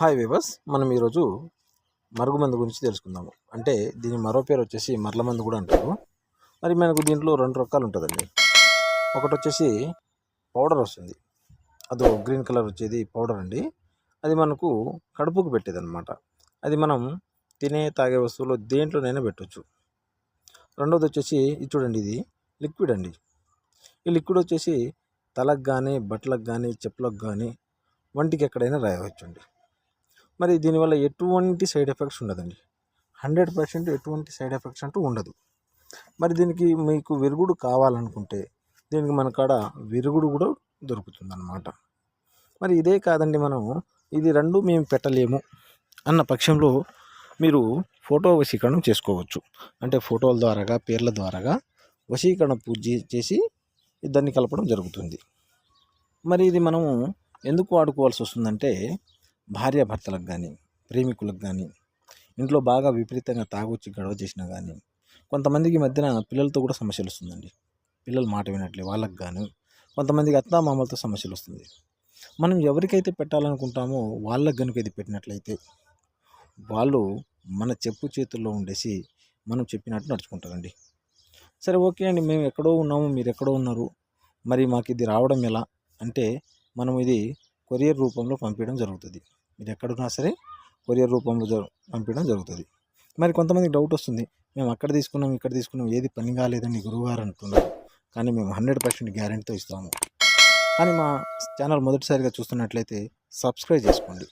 Hi వివస్ మనం ఈరోజు మరుగుమందు గురించి తెలుసుకుందాము. అంటే దీని మరో పేరు వచ్చేసి మరలమందు కూడా అంటారు. మరి మనకు దీంట్లో రెండు రకాలు ఉంటుందండి. ఒకటి వచ్చేసి పౌడర్ వస్తుంది. అదో గ్రీన్ కలర్ వచ్చేది పౌడర్ అండి. అది మనకు కడుపుకు పెట్టేది అనమాట అది మనం తినే తాగే వస్తువులు దేంట్లోనైనా పెట్టవచ్చు రెండోది వచ్చేసి ఇది చూడండి ఇది లిక్విడ్ అండి. ఈ లిక్విడ్ వచ్చేసి తలకు కానీ బట్టలకు కానీ చెప్పులకు కానీ వంటికి ఎక్కడైనా రాయవచ్చు అండి మరి దీనివల్ల ఎటువంటి సైడ్ ఎఫెక్ట్స్ ఉండదండి. హండ్రెడ్ పర్సెంట్ ఎటువంటి సైడ్ ఎఫెక్ట్స్ అంటూ ఉండదు. మరి దీనికి మీకు విరుగుడు కావాలనుకుంటే దీనికి మన కాడ విరుగుడు కూడా దొరుకుతుంది అన్నమాట మరి ఇదే కాదండి మనం ఇది రెండు మేము పెట్టలేము అన్న పక్షంలో మీరు ఫోటో వశీకరణం చేసుకోవచ్చు. అంటే ఫోటోల ద్వారాగా పేర్ల ద్వారాగా వశీకరణ పూజ చేసి దాన్ని కలపడం జరుగుతుంది. మరి ఇది మనము ఎందుకు వాడుకోవాల్సి వస్తుందంటే భార్యాభర్తలకు కానీ ప్రేమికులకు కానీ ఇంట్లో బాగా విపరీతంగా తాగొచ్చి గొడవ చేసినా కానీ కొంతమందికి మధ్యన పిల్లలతో కూడా సమస్యలు వస్తుందండి. పిల్లలు మాట వినట్లే వాళ్ళకి కానీ కొంతమందికి అత్తామామలతో సమస్యలు వస్తుంది. మనం ఎవరికైతే పెట్టాలనుకుంటామో వాళ్ళకి కనుక ఇది పెట్టినట్లయితే వాళ్ళు మన చెప్పు చేతుల్లో ఉండేసి మనం చెప్పినట్టు నడుచుకుంటారండి. సరే ఓకే అండి. మేము ఎక్కడో ఉన్నాము మీరు ఎక్కడో ఉన్నారు. మరి మాకు ఇది రావడం ఎలా? అంటే మనం ఇది కొరియర్ రూపంలో పంపించడం జరుగుతుంది. మీరు ఎక్కడున్నా సరే కొరియర్ రూపంలో పంపించడం జరుగుతుంది. మరి కొంతమందికి డౌట్ వస్తుంది మేము అక్కడ తీసుకున్నాం ఇక్కడ తీసుకున్నాం ఏది పని కాలేదని గురువుగారు అంటున్నారు. కానీ మేము హండ్రెడ్ పర్సెంట్ గ్యారెంటీతో ఇస్తాము. కానీ మా ఛానల్ మొదటిసారిగా చూస్తున్నట్లయితే సబ్స్క్రైబ్ చేసుకోండి.